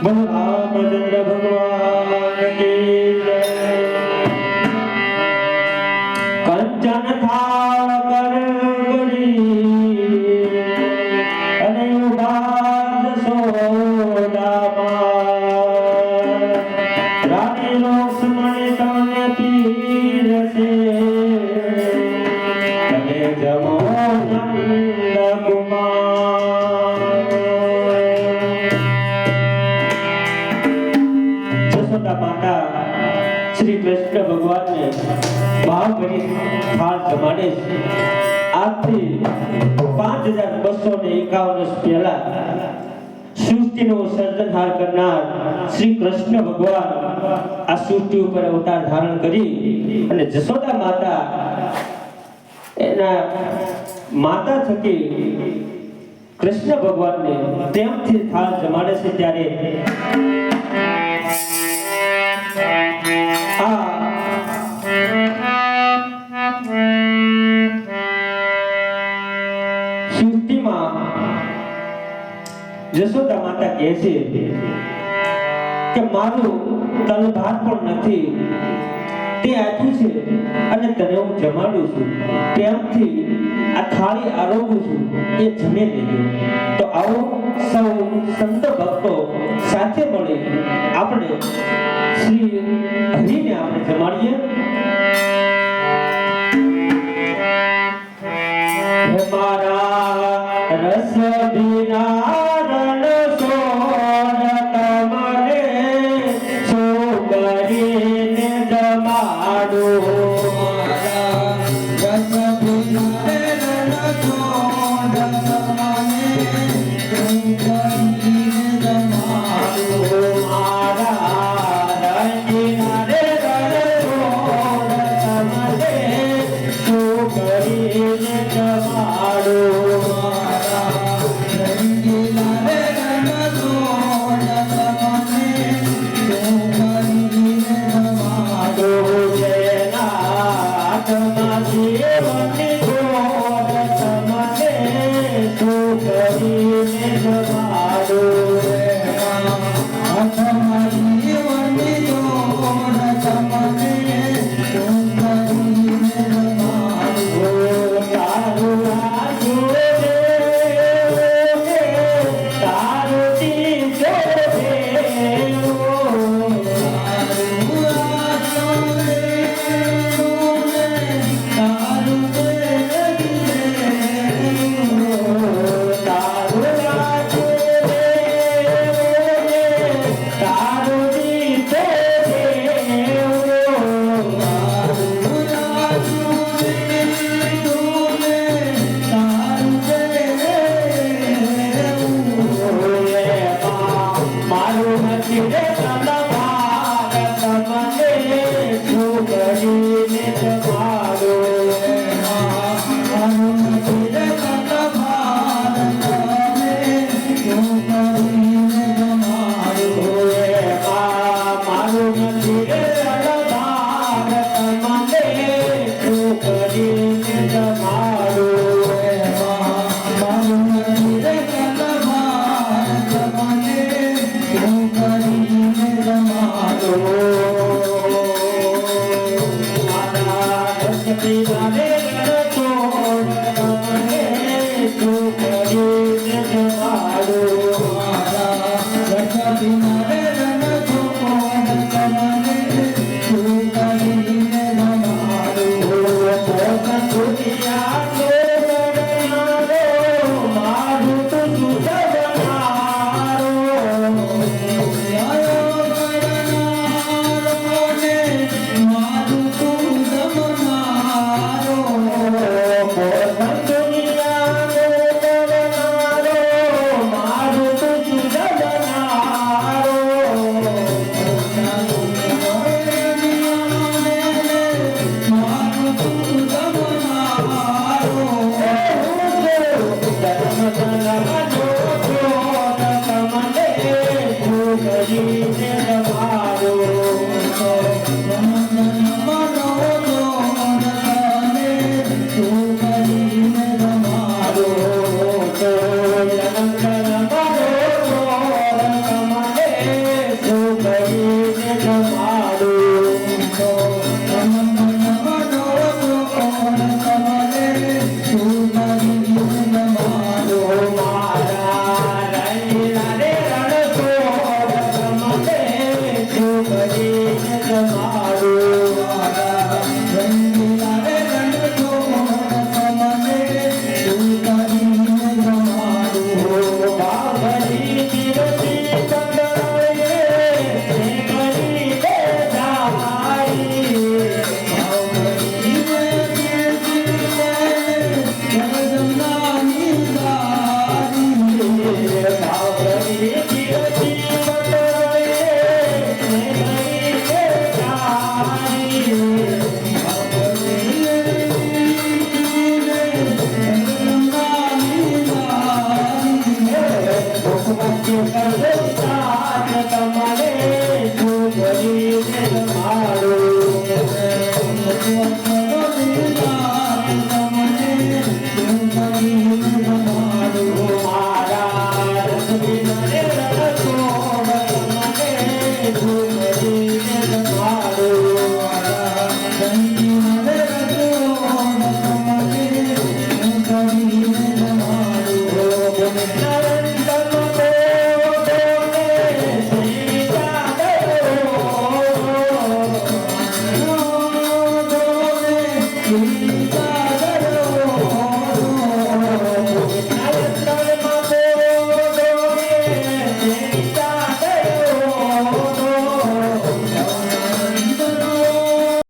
બોલો રામચંદ્ર ભગવાન શ્રી કૃષ્ણ ભગવાનને મહાભરી થાળ જમાડે છે. આજથી પાંચ હજાર બસો ને એકાવન વર્ષ પહેલા સૃષ્ટિનો સર્જનહાર કરનાર શ્રી કૃષ્ણ ભગવાન આ સૃષ્ટિ ઉપર અવતાર ધારણ કરી અને જશોદા માતા એના માતા થકી કૃષ્ણ ભગવાનને તેમથી થાળ જમાડે છે ત્યારે જશોદા માતા કહે છે કે મારું તલભાર પણ નથી. તે આપ્યું છે અને તને હું જમાડું છું. પ્રેમથી આ થાળી આરોગું છું. એ જમે લેજો. તો આવો સૌ સંત ભક્તો સાથે મળી આપણે શ્રી હરિને આપણે જમાડીએ. મારા રસ વિના મારું મારા